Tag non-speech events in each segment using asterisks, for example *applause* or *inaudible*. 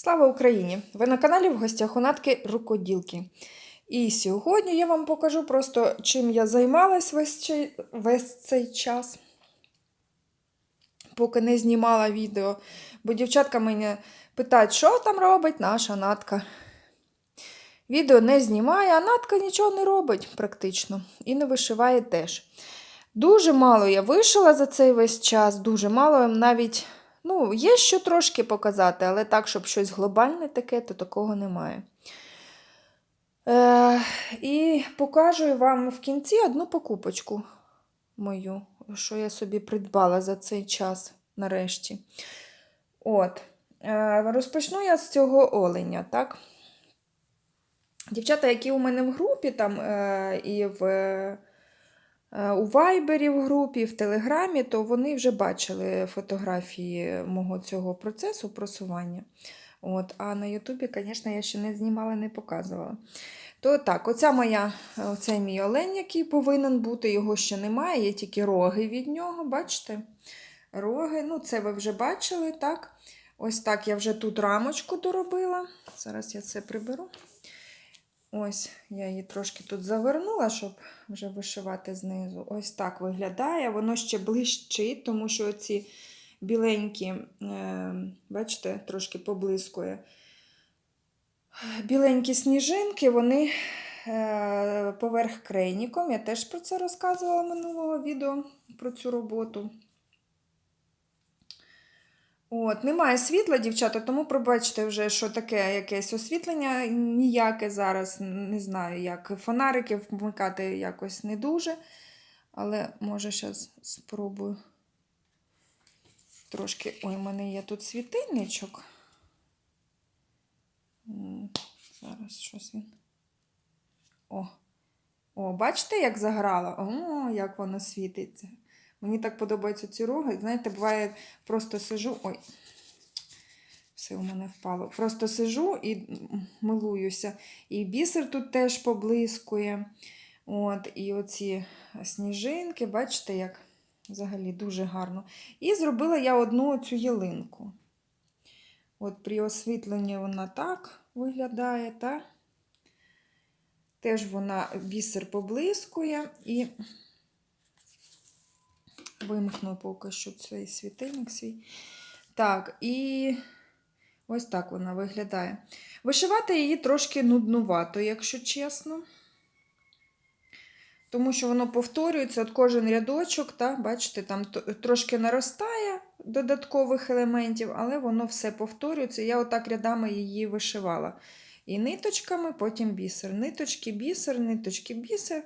Слава Україні! Ви на каналі в гостях у Натки Рукоділки. І сьогодні я вам покажу просто, чим я займалась весь, весь цей час, поки не знімала відео. Бо дівчатка мене питають, що там робить наша Натка. Відео не знімає, а Натка нічого не робить практично. І не вишиває теж. Дуже мало я вишила за цей весь час, дуже мало навіть. Ну, є що трошки показати, але так, щоб щось глобальне таке, то такого немає. Е, і покажу вам в кінці одну покупочку мою, що я собі придбала за цей час нарешті. От. Е, розпочну я з цього оленя, так? Дівчата, які у мене в групі, там е, і в. Е, у Вайбері в групі, в Телеграмі, то вони вже бачили фотографії мого цього процесу просування. От, А на Ютубі, звісно, я ще не знімала, не показувала. То так, оця моя, оцей мій олень, який повинен бути, його ще немає, є тільки роги від нього, бачите? Роги, ну це ви вже бачили, так? Ось так я вже тут рамочку доробила. Зараз я це приберу. Ось, я її трошки тут завернула, щоб вже вишивати знизу. Ось так виглядає. Воно ще блищить, тому що ці біленькі, е, бачите, трошки поблискує. Біленькі сніжинки, вони е, поверх крейніком. Я теж про це розказувала минулого відео про цю роботу. От, Немає світла, дівчата, тому пробачте вже, що таке якесь освітлення ніяке зараз. Не знаю, як фонарики вмикати якось не дуже. Але, може, зараз спробую трошки. Ой, у мене є тут світильничок. Зараз щось він. О, О, бачите, як заграла? О, як воно світиться. Мені так подобаються ці роги. Знаєте, буває, просто сижу. Ой, все у мене впало. Просто сижу і милуюся. І бісер тут теж поблискує. От, І оці сніжинки, бачите, як взагалі дуже гарно. І зробила я одну цю ялинку. От При освітленні вона так виглядає, так? Теж вона бісер поблискує і вимкну поки що цей світильник свій. Так, і ось так вона виглядає. Вишивати її трошки нуднувато, якщо чесно. Тому що воно повторюється, от кожен рядочок, так, бачите, там трошки наростає додаткових елементів, але воно все повторюється. Я отак рядами її вишивала. І ниточками, потім бісер. Ниточки, бісер, ниточки, бісер.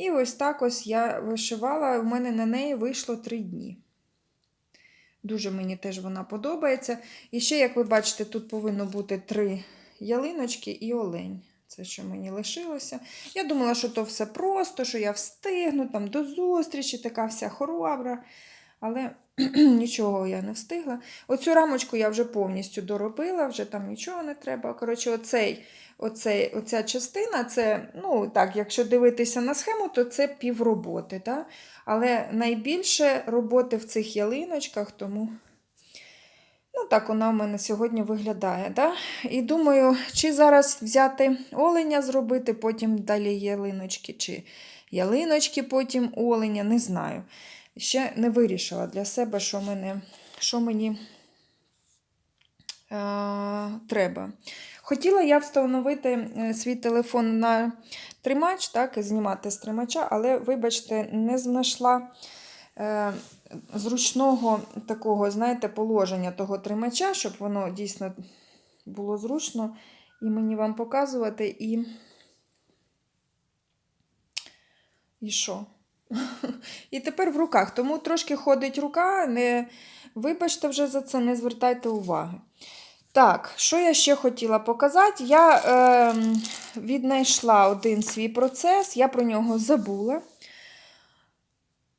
І ось так ось я вишивала, у мене на неї вийшло три дні. Дуже мені теж вона подобається. І ще, як ви бачите, тут повинно бути три ялиночки і олень. Це, що мені лишилося. Я думала, що то все просто, що я встигну там до зустрічі, така вся хоробра. Але *clears throat* нічого я не встигла. Оцю рамочку я вже повністю доробила, вже там нічого не треба. Коротше, оцей, оцей, оця частина, це, ну так, якщо дивитися на схему, то це півроботи. Але найбільше роботи в цих ялиночках, тому. Ну, так вона в мене сьогодні виглядає. Да? І думаю, чи зараз взяти оленя зробити, потім далі ялиночки, чи ялиночки, потім оленя, не знаю. Ще не вирішила для себе, що, мене, що мені е, треба. Хотіла я встановити свій телефон на тримач, так, і знімати з тримача, але, вибачте, не знайшла. Е, зручного такого, знаєте, положення того тримача, щоб воно дійсно було зручно і мені вам показувати. І І що? *laughs* І тепер в руках. Тому трошки ходить рука, не вибачте вже за це, не звертайте уваги. Так, що я ще хотіла показати? Я е, віднайшла один свій процес, я про нього забула.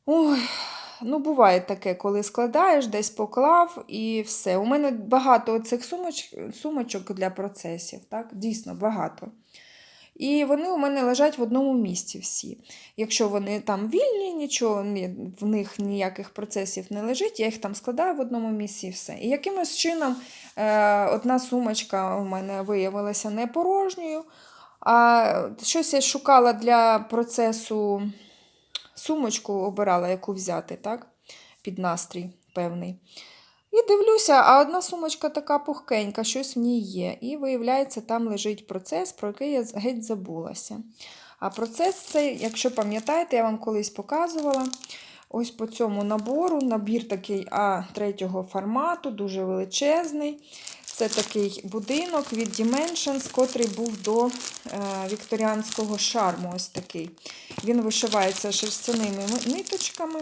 Ой, Ну, буває таке, коли складаєш, десь поклав і все. У мене багато цих сумоч... сумочок для процесів, так? дійсно багато. І вони у мене лежать в одному місці всі. Якщо вони там вільні, нічого в них ніяких процесів не лежить, я їх там складаю в одному місці і все. І якимось чином Одна сумочка у мене виявилася не порожньою. А щось я шукала для процесу сумочку, обирала, яку взяти, так? Під настрій певний. І дивлюся, а одна сумочка така пухкенька, щось в ній є. І виявляється, там лежить процес, про який я геть забулася. А процес цей, якщо пам'ятаєте, я вам колись показувала. Ось по цьому набору. Набір такий А3 формату, дуже величезний. Це такий будинок від Dimensions, котрий був до е, вікторіанського шарму. Ось такий. Він вишивається шерстяними ниточками.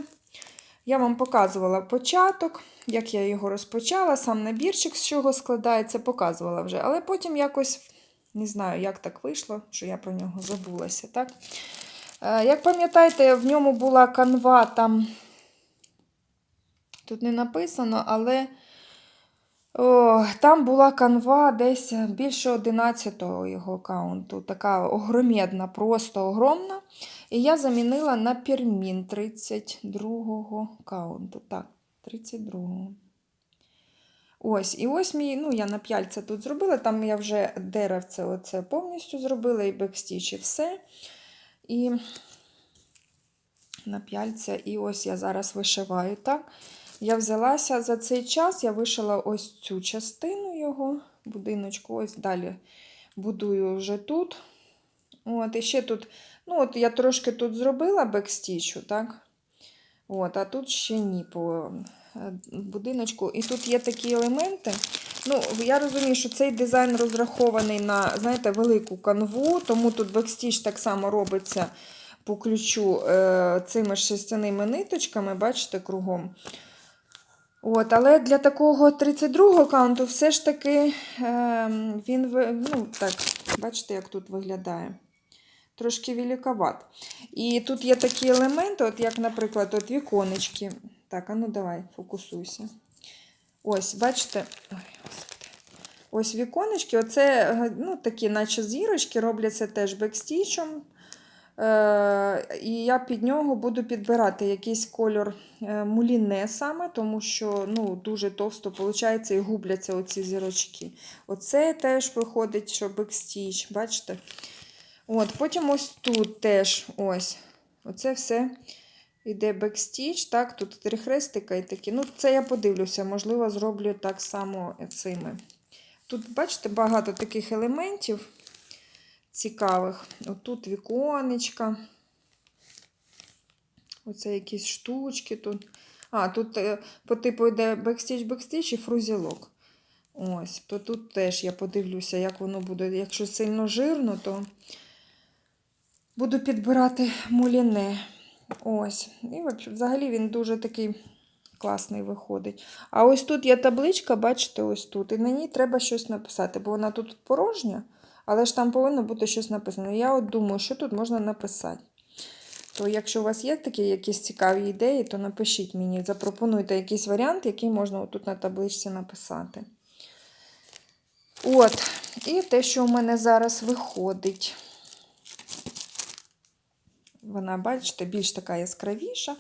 Я вам показувала початок, як я його розпочала, сам набірчик, з чого складається, показувала вже. Але потім якось не знаю, як так вийшло, що я про нього забулася. так? Е, Як пам'ятаєте, в ньому була канва там. Тут не написано, але о, там була канва десь більше 11-го його аккаунту. Така огромедна, просто огромна. І я замінила на пермін 32-го аккаунту. Так, 32-го. Ось, і ось мій, ну, я на п'яльце тут зробила, там я вже деревце оце повністю зробила, і бекстіч, і все. І на п'яльця, і ось я зараз вишиваю, так. Я взялася за цей час, я вишила ось цю частину його, будиночку, ось далі будую вже тут. От, і ще тут, ну от я трошки тут зробила бекстічу, так? От, а тут ще ні по будиночку. І тут є такі елементи. Ну, я розумію, що цей дизайн розрахований на, знаєте, велику канву, тому тут бекстіч так само робиться по ключу е, цими шерстяними ниточками, бачите, кругом. От, але для такого 32-го каунту все ж таки е, він, ну, так, бачите, як тут виглядає. Трошки великоват. І тут є такі елементи, от як, наприклад, от віконечки. Так, а ну давай, фокусуйся. Ось, бачите. Ось віконечки, оце е, ну, такі, наче зірочки, робляться теж бекстічем. Е, і я під нього буду підбирати якийсь кольор е, муліне саме, тому що ну, дуже товсто виходить і губляться оці зірочки. Оце теж виходить, що бекстіч, бачите? От, потім ось тут теж ось. Оце все йде бекстіч. Так, тут три хрестика і такі. Ну, це я подивлюся, можливо, зроблю так само цими. Тут, бачите, багато таких елементів цікавих. Отут віконечка. Оце якісь штучки тут. А, тут е, по типу йде бекстіч, бекстіч і фрузілок. Ось, то тут теж я подивлюся, як воно буде. Якщо сильно жирно, то буду підбирати муліне. Ось. І взагалі- він дуже такий класний виходить. А ось тут є табличка, бачите, ось тут. І на ній треба щось написати, бо вона тут порожня, але ж там повинно бути щось написано. Я от думаю, що тут можна написати. То якщо у вас є такі якісь цікаві ідеї, то напишіть мені, запропонуйте якийсь варіант, який можна тут на табличці написати. От, і те, що у мене зараз виходить. Вона, бачите, більш така яскравіша.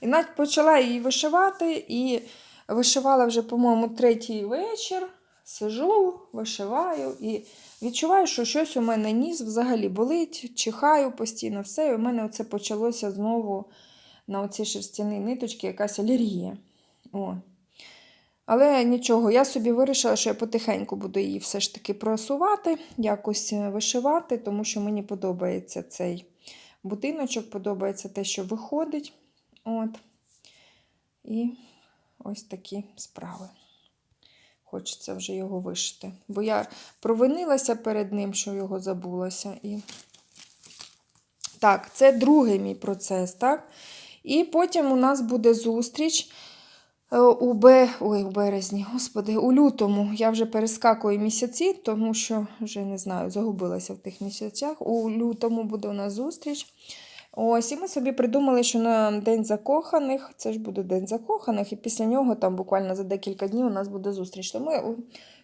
І навіть почала її вишивати, і вишивала вже, по-моєму, третій вечір. Сижу, вишиваю і відчуваю, що щось у мене ніс взагалі болить, чихаю постійно, все. І у мене це почалося знову на оці шерстяні ниточки, якась алергія. О. Але нічого, я собі вирішила, що я потихеньку буду її все ж таки просувати, якось вишивати, тому що мені подобається цей будиночок, подобається те, що виходить. От. І ось такі справи. Хочеться вже його вишити. Бо я провинилася перед ним, що його забулася. І... Так, це другий мій процес, так? І потім у нас буде зустріч у, Б... Ой, у березні, господи, у лютому. Я вже перескакую місяці, тому що вже не знаю, загубилася в тих місяцях. У лютому буде у нас зустріч. Ось, і ми собі придумали, що на День закоханих, це ж буде День закоханих, і після нього, там буквально за декілька днів, у нас буде зустріч. Тому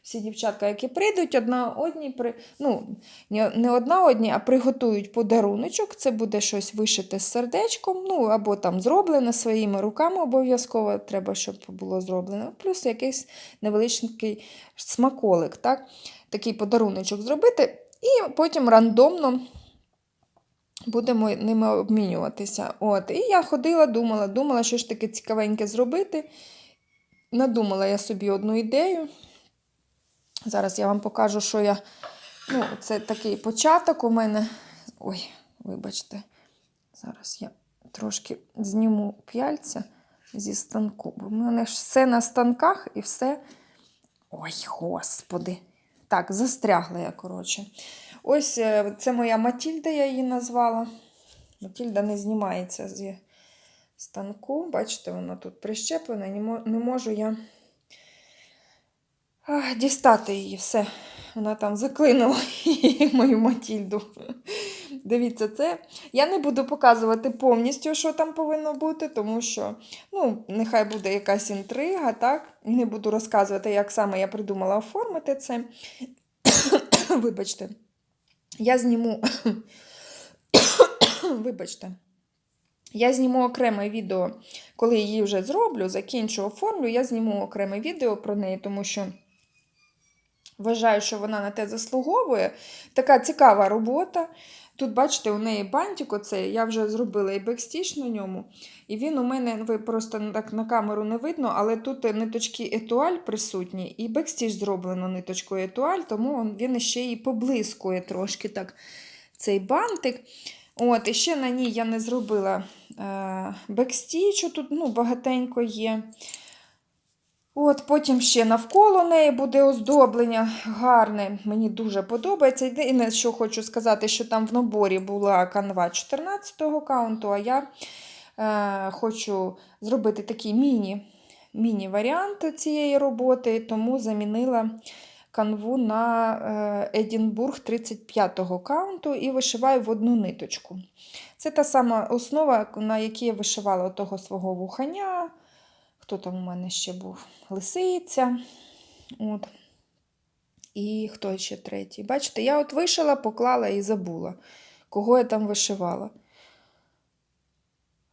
всі дівчатка, які прийдуть, одна одній при... ну, не- одна одній, а приготують подаруночок. Це буде щось вишите з сердечком, ну або там зроблене своїми руками обов'язково треба, щоб було зроблено. Плюс якийсь невеличкий смаколик. так? Такий подаруночок зробити, і потім рандомно будемо ними обмінюватися. От. І я ходила, думала, думала, що ж таке цікавеньке зробити. Надумала я собі одну ідею. Зараз я вам покажу, що я. Ну, це такий початок у мене. Ой, вибачте, зараз я трошки зніму п'яльця зі станку. Бо в мене ж все на станках і все. Ой, господи. Так, застрягла я, коротше. Ось е, це моя Матільда, я її назвала. Матільда не знімається зі станку. Бачите, воно тут прищеплене, не можу я дістати її все. Вона там заклинула її, мою Матільду. Дивіться, це. Я не буду показувати повністю, що там повинно бути, тому що ну, нехай буде якась інтрига, так? Не буду розказувати, як саме я придумала оформити це. Вибачте. Я зніму. Вибачте. Я зніму окреме відео, коли її вже зроблю, закінчу, оформлю. Я зніму окреме відео про неї, тому що вважаю, що вона на те заслуговує. Така цікава робота. Тут, бачите, у неї бантик, оце, я вже зробила і бекстіж на ньому. І він у мене, ви просто так на камеру не видно, але тут ниточки етуаль присутні, і бекстіж зроблено ниточкою етуаль, тому він ще і поблискує трошки так цей бантик. От, і ще на ній я не зробила е, бекстічу, тут ну, багатенько є. От, потім ще навколо неї буде оздоблення гарне. Мені дуже подобається. Єдине, що хочу сказати, що там в наборі була канва 14-го каунту, а я е, хочу зробити такий міні, міні-варіант цієї роботи, тому замінила канву на е, Едінбург 35-го каунту і вишиваю в одну ниточку. Це та сама основа, на якій я вишивала того свого вуханя. Хто там у мене ще був? Лисиця. От. І хто ще третій? Бачите, я от вишила, поклала і забула, кого я там вишивала.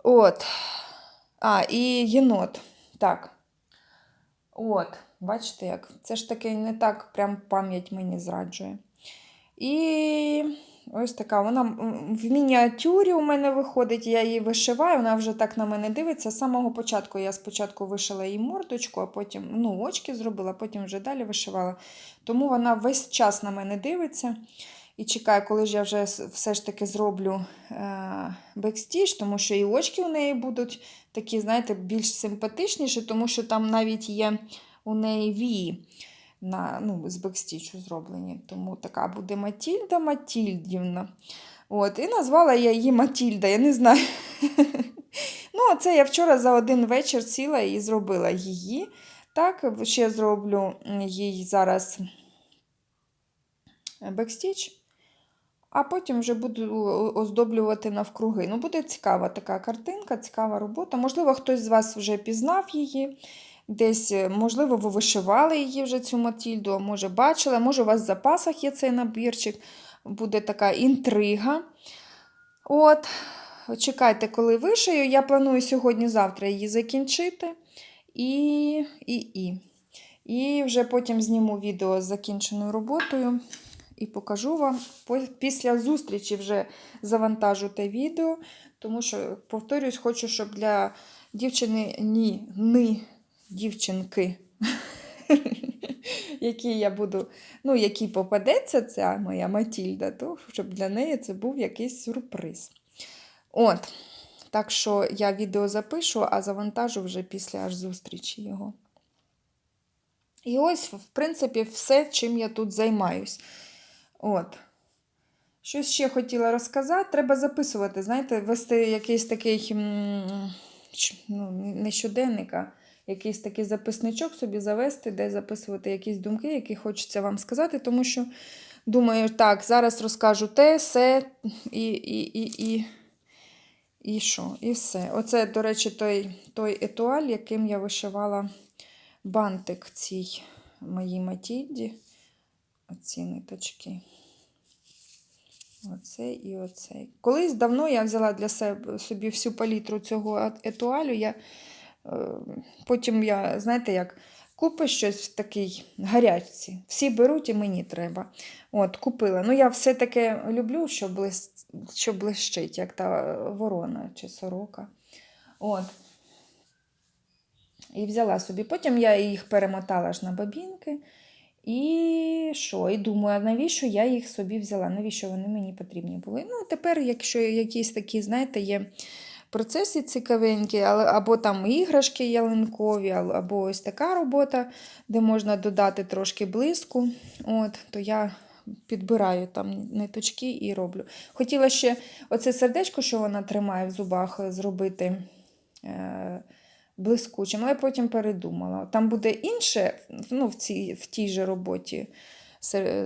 От. А, і єнот. Так. От, бачите, як? Це ж таки не так прям пам'ять мені зраджує. І ось така вона в мініатюрі у мене виходить, я її вишиваю, вона вже так на мене дивиться. З самого початку я спочатку вишила їй мордочку, а потім ну, очки зробила, потім вже далі вишивала. Тому вона весь час на мене дивиться. І чекаю, коли ж я вже все ж таки зроблю е- бекстіж, тому що і очки у неї будуть такі, знаєте, більш симпатичніші, тому що там навіть є у неї вії на, ну, з бекстічу зроблені. Тому така буде Матільда Матільдівна. От, і назвала я її Матільда, я не знаю. *laughs* ну, це я вчора за один вечір сіла і зробила її. Так, ще зроблю їй зараз бекстіч. А потім вже буду оздоблювати навкруги. Ну, буде цікава така картинка, цікава робота. Можливо, хтось з вас вже пізнав її. Десь, е, можливо, ви вишивали її вже цю Матільду, а може бачили, може у вас в запасах є цей набірчик. Буде така інтрига. От, чекайте, коли вишию. Я планую сьогодні-завтра її закінчити. І, і, і. І вже потім зніму відео з закінченою роботою і покажу вам. Після зустрічі вже завантажу те відео, тому що, повторюсь, хочу, щоб для дівчини ні, ни дівчинки, *laughs* якій я буду, ну, якій попадеться ця моя Матільда, то щоб для неї це був якийсь сюрприз. От. Так що я відео запишу, а завантажу вже після аж зустрічі його. І ось, в принципі, все, чим я тут займаюсь. От. Щось ще хотіла розказати. Треба записувати, знаєте, вести якийсь такий, ну, не щоденник, а якийсь такий записничок собі завести, де записувати якісь думки, які хочеться вам сказати, тому що думаю, так, зараз розкажу те, все і, і, і, і, і що? І все. Оце, до речі, той, той етуаль, яким я вишивала бантик цій моїй Матільді. Оці ниточки. Оцей і оцей. Колись давно я взяла для себе собі всю палітру цього етуалю. Я, потім я, знаєте, як купиш щось в такій гарячці. Всі беруть і мені треба. От, купила. Ну, я все таки люблю, що, блис... що блищить, як та ворона чи сорока. От. І взяла собі. Потім я їх перемотала ж на бабінки. І що? І думаю, навіщо я їх собі взяла? Навіщо вони мені потрібні були? Ну, тепер, якщо якісь такі, знаєте, є процеси цікавенькі, або там іграшки ялинкові, або ось така робота, де можна додати трошки блиску, от, то я підбираю там ниточки і роблю. Хотіла ще оце сердечко, що вона тримає в зубах, зробити. Е- блискучим, але потім передумала. Там буде інше, ну, в, цій, в тій же роботі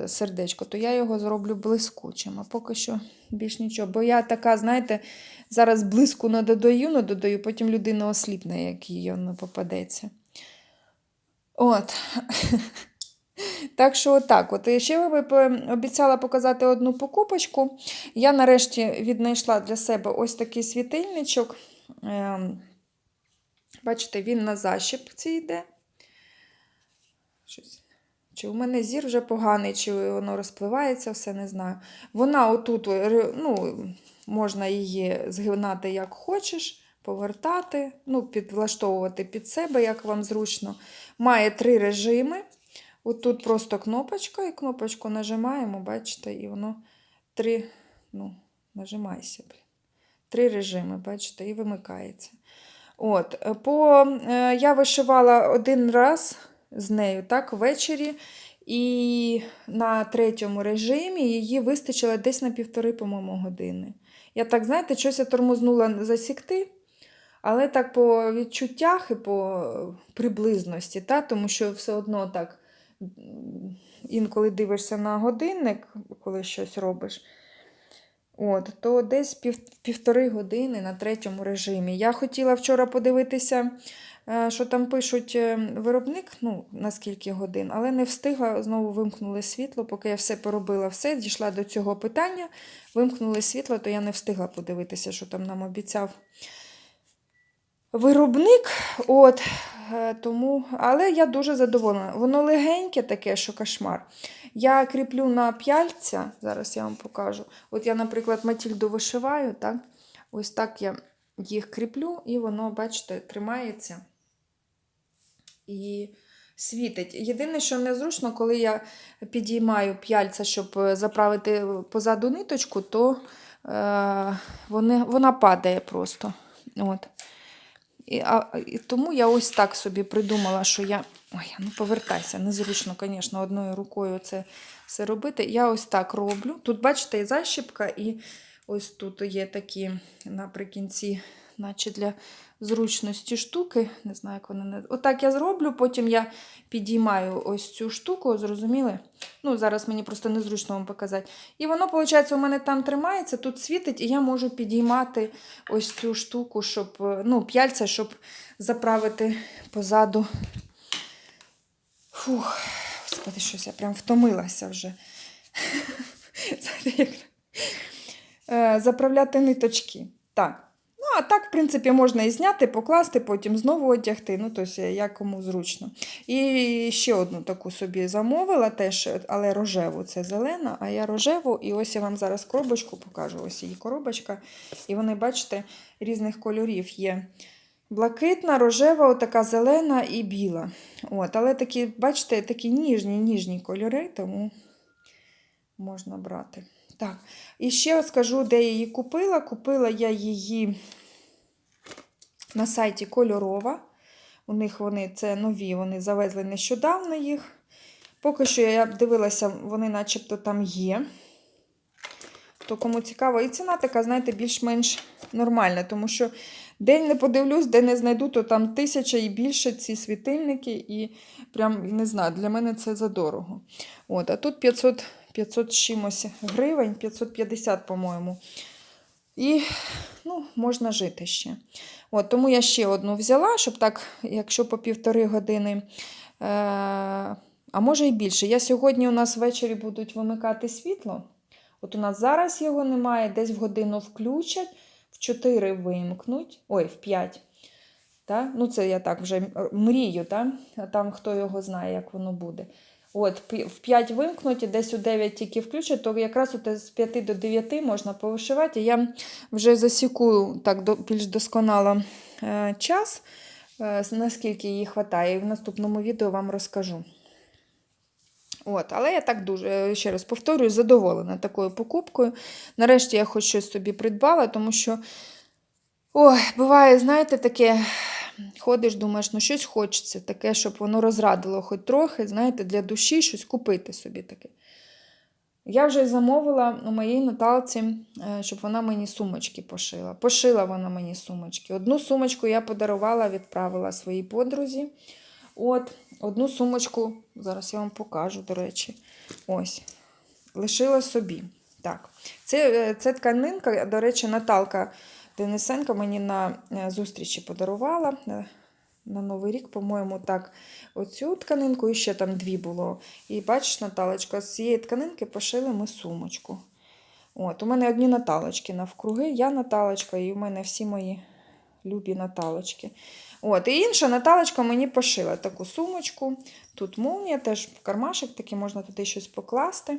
сердечко, то я його зроблю блискучим, а поки що більш нічого. Бо я така, знаєте, зараз блиску не додаю, не додаю, потім людина осліпне, як їй не попадеться. От. *laughs* Так що отак. От. І ще ви обіцяла показати одну покупочку. Я нарешті віднайшла для себе ось такий світильничок. Ем, Бачите, він на защіпці йде. Щось. Чи у мене зір вже поганий, чи воно розпливається, все не знаю. Вона отут, ну, можна її згинати як хочеш, повертати, ну, підлаштовувати під себе, як вам зручно. Має три режими. Отут просто кнопочка, і кнопочку нажимаємо, бачите, і воно три, ну, нажимайся, блін. Три режими, бачите, і вимикається. От, е, по, е, я вишивала один раз з нею, так, ввечері, і на третьому режимі її вистачило десь на півтори, по-моєму, години. Я так, знаєте, щось я тормознула засікти, але так по відчуттях і по приблизності, та, тому що все одно так інколи дивишся на годинник, коли щось робиш. От, то десь пів, півтори години на третьому режимі. Я хотіла вчора подивитися, що там пишуть е, виробник, ну, на скільки годин, але не встигла, знову вимкнули світло, поки я все поробила, все, дійшла до цього питання, вимкнули світло, то я не встигла подивитися, що там нам обіцяв виробник. От, е, тому, але я дуже задоволена. Воно легеньке таке, що кошмар. Я кріплю на п'яльця, зараз я вам покажу. От я, наприклад, Матільду вишиваю, так? ось так я їх кріплю, і воно, бачите, тримається і світить. Єдине, що незручно, коли я підіймаю п'яльця, щоб е, заправити позаду ниточку, то е, вони, вона падає просто. От. І, а, і тому я ось так собі придумала, що я. Ой, ну повертайся, незручно, звісно, одною рукою це все робити. Я ось так роблю. Тут, бачите, і защіпка, і ось тут є такі наприкінці, наче для зручності штуки. Не знаю, як вони не. Отак я зроблю, потім я підіймаю ось цю штуку, зрозуміли? Ну, зараз мені просто незручно вам показати. І воно, виходить, у мене там тримається, тут світить, і я можу підіймати ось цю штуку, щоб, е, ну, п'яльця, щоб заправити позаду. Фух, господи, щось я прям втомилася вже. *laughs* Е, Заправляти ниточки. Так. А так, в принципі, можна і зняти, покласти, потім знову одягти. Ну, тобто, як кому зручно. І ще одну таку собі замовила, теж, але рожеву це зелена, а я рожеву. І ось я вам зараз коробочку покажу. Ось її коробочка. І вони, бачите, різних кольорів є. Блакитна, рожева, отака зелена і біла. От, але такі, бачите, такі ніжні, ніжні кольори, тому можна брати. Так, і ще скажу, де я її купила. Купила я її на сайті Кольорова. У них вони це нові, вони завезли нещодавно їх. Поки що я дивилася, вони начебто там є. То кому цікаво, і ціна така, знаєте, більш-менш нормальна, тому що день не подивлюсь, де не знайду, то там тисяча і більше ці світильники, і прям не знаю, для мене це задорого. От, а тут 500, 500 чимось гривень, 550, по-моєму. І ну, можна жити ще. От, тому я ще одну взяла, щоб так, якщо по півтори години е- а може і більше. Я сьогодні у нас ввечері будуть вимикати світло. От у нас зараз його немає, десь в годину включать, в 4 вимкнуть, ой, в 5. Та? Ну, це я так вже мрію, та? там хто його знає, як воно буде. От, в 5 вимкнуть десь у 9 тільки включать, то якраз от з 5 до 9 можна повишивати. Я вже засікую так більш досконало е, час, е, наскільки її вистачає, і в наступному відео вам розкажу. От, але я так дуже, е, ще раз повторюю, задоволена такою покупкою. Нарешті я хоч щось собі придбала, тому що, ой, буває, знаєте, таке, ходиш, думаєш, ну щось хочеться, таке, щоб воно розрадило хоч трохи, знаєте, для душі щось купити собі таке. Я вже замовила у моїй Наталці, е, щоб вона мені сумочки пошила. Пошила вона мені сумочки. Одну сумочку я подарувала, відправила своїй подрузі. От, одну сумочку, зараз я вам покажу, до речі. Ось. Лишила собі. Так. Це, е, це тканинка, до речі, Наталка Денисенко мені на е, зустрічі подарувала. е, На Новий рік, по-моєму, так, оцю тканинку, і ще там дві було. І бачиш, Наталочка, з цієї тканинки пошили ми сумочку. От, у мене одні Наталочки навкруги, я Наталочка, і у мене всі мої любі Наталочки. От, і інша Наталочка мені пошила таку сумочку. Тут молнія, теж кармашик, такий можна туди щось покласти.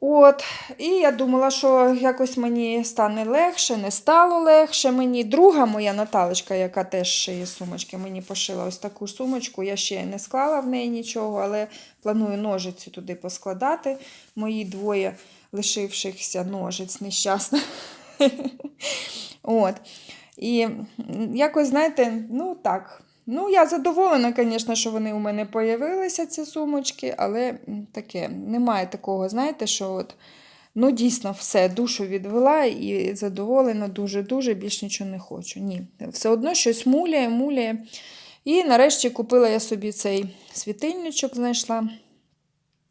От, і я думала, що якось мені стане легше, не стало легше мені. Друга моя Наталочка, яка теж шиє сумочки, мені пошила ось таку сумочку. Я ще не склала в неї нічого, але планую ножиці туди поскладати. Мої двоє лишившихся ножиць нещасних. *laughs* От. І якось, знаєте, ну так. Ну, я задоволена, звісно, що вони у мене появилися, ці сумочки, але таке, немає такого, знаєте, що от, ну, дійсно, все, душу відвела і задоволена дуже-дуже, більш нічого не хочу. Ні. Все одно щось муляє, муляє. І нарешті купила я собі цей світильничок, знайшла.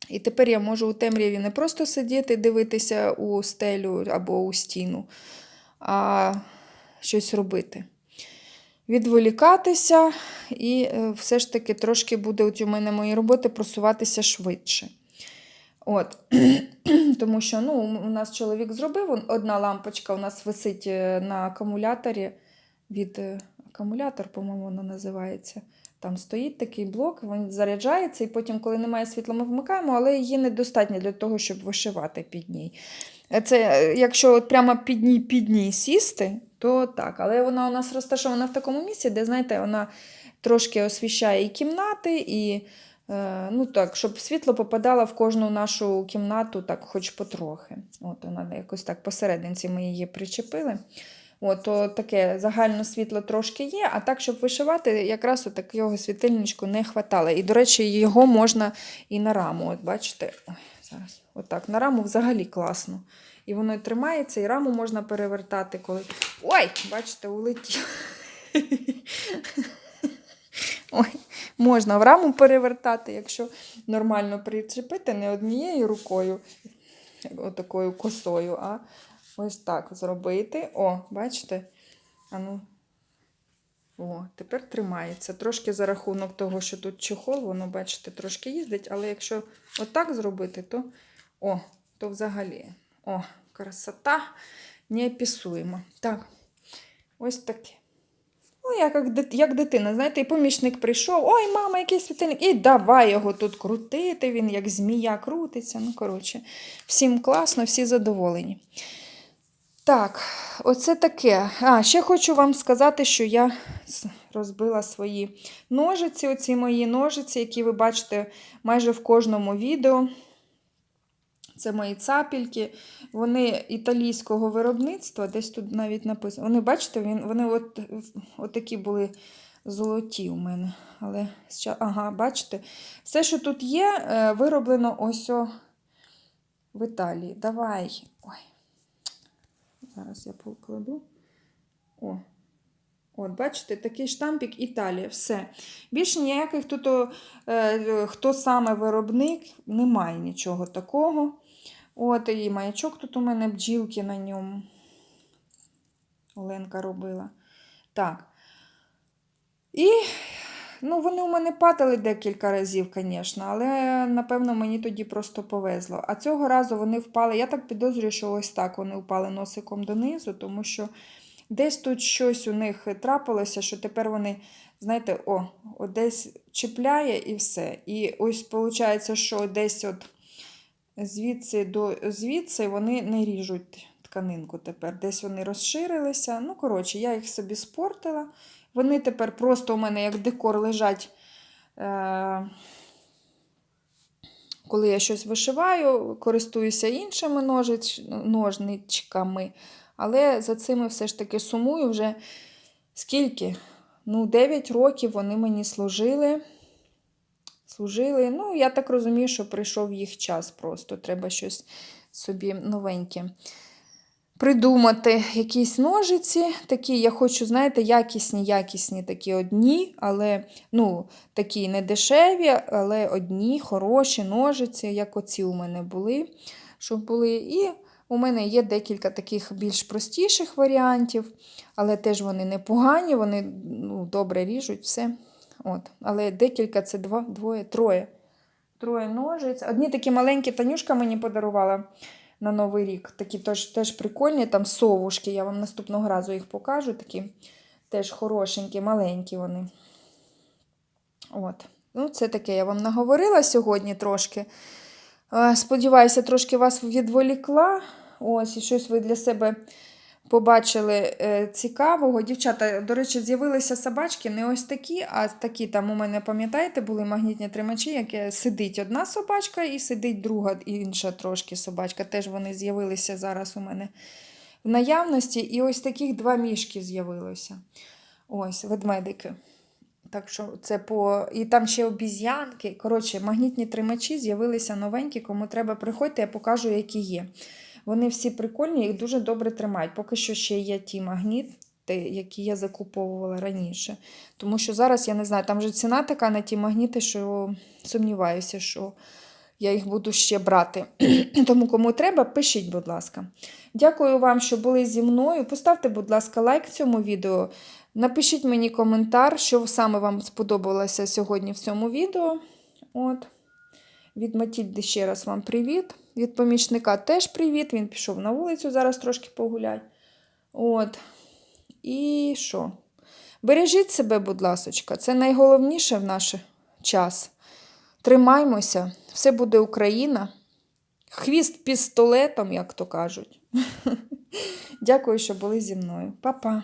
І тепер я можу у темряві не просто сидіти, дивитися у стелю або у стіну, а щось робити. Відволікатися, і е, все ж таки трошки буде у мене мої роботи просуватися швидше. От. *clears throat* Тому що ну, у нас чоловік зробив, одна лампочка у нас висить е, на акумуляторі від е, акумулятор, по-моєму, воно називається. Там стоїть такий блок, він заряджається, і потім, коли немає світла, ми вмикаємо, але її недостатньо для того, щоб вишивати під ній. Це, якщо от прямо під ній, під ній сісти, то так. Але вона у нас розташована в такому місці, де, знаєте, вона трошки освіщає і кімнати, і е, ну так, щоб світло попадало в кожну нашу кімнату, так, хоч потрохи. От вона якось так посерединці ми її причепили. От, то таке загальне світло трошки є, а так, щоб вишивати, якраз от такого світильничку не хватало. І, до речі, його можна і на раму. От бачите, ой, зараз, отак, на раму взагалі класно. І воно тримається, і раму можна перевертати, коли. Ой, бачите, улетів. Ой, можна в раму перевертати, якщо нормально причепити не однією рукою, отакою косою, а ось так зробити. О, бачите? Ану. О, тепер тримається. Трошки за рахунок того, що тут чохол, воно, бачите, трошки їздить, але якщо отак зробити, то о, то взагалі. О, красота неописуема. Так, ось таке. Ну, як дитина, знаєте, і помічник прийшов, ой, мама, який світильник, і давай його тут крутити, він як змія крутиться. Ну, коротше, всім класно, всі задоволені. Так, оце таке. А, ще хочу вам сказати, що я розбила свої ножиці, оці мої ножиці, які ви бачите майже в кожному відео. Це мої цапільки. Вони італійського виробництва, десь тут навіть написано. Вони, бачите, він, вони от, от такі були золоті у мене. Але, ага, бачите, все, що тут є, е, вироблено ось о в Італії. Давай. Ой. Зараз я покладу. О. От, бачите, такий штампік Італія. Все. Більше ніяких тут, е, хто саме виробник, немає нічого такого. От, і маячок тут у мене бджілки на ньому. Оленка робила. Так. І Ну, вони у мене падали декілька разів, звісно, але напевно мені тоді просто повезло. А цього разу вони впали. Я так підозрюю, що ось так вони впали носиком донизу, тому що десь тут щось у них трапилося, що тепер вони, знаєте, о, десь чіпляє і все. І ось виходить, що десь от звідси до звідси вони не ріжуть тканинку тепер. Десь вони розширилися. Ну, коротше, я їх собі спортила. Вони тепер просто у мене як декор лежать. Е- коли я щось вишиваю, користуюся іншими ножич, ножничками. Але за цими все ж таки сумую вже скільки? Ну, 9 років вони мені служили. Служили. Ну, я так розумію, що прийшов їх час просто. Треба щось собі новеньке придумати. Якісь ножиці. Такі, я хочу, знаєте, якісні, якісні такі одні, але ну, такі не дешеві, але одні, хороші ножиці, як оці у мене були. Щоб були. І у мене є декілька таких більш простіших варіантів, але теж вони непогані, вони ну, добре ріжуть все. От. Але декілька це два, двоє, троє. Троє ножиць. Одні такі маленькі Танюшка мені подарувала на Новий рік. Такі теж, теж прикольні, там совушки. Я вам наступного разу їх покажу. Такі теж хорошенькі, маленькі вони. От. Ну, це таке я вам наговорила сьогодні трошки. Е, Сподіваюся, трошки вас відволікла. Ось, і щось ви для себе побачили е, цікавого. Дівчата, до речі, з'явилися собачки не ось такі, а такі там у мене, пам'ятаєте, були магнітні тримачі, яке сидить одна собачка і сидить друга інша трошки собачка. Теж вони з'явилися зараз у мене в наявності. І ось таких два мішки з'явилося. Ось, ведмедики. Так що це по. І там ще обіз'янки. Коротше, магнітні тримачі з'явилися новенькі, кому треба приходьте, я покажу, які є. Вони всі прикольні, їх дуже добре тримають. Поки що ще є ті магніти, які я закуповувала раніше. Тому що зараз я не знаю, там вже ціна така на ті магніти, що сумніваюся, що я їх буду ще брати. *clears throat* Тому, кому треба, пишіть, будь ласка. Дякую вам, що були зі мною. Поставте, будь ласка, лайк цьому відео. Напишіть мені коментар, що саме вам сподобалося сьогодні в цьому відео. От. Від Матільди ще раз вам привіт. Від помічника теж привіт. Він пішов на вулицю, зараз трошки погуляй. От. І що? Бережіть себе, будь ласочка, це найголовніше в наш час. Тримаймося, все буде Україна. Хвіст пістолетом, як то кажуть. *laughs* Дякую, що були зі мною. Па-па.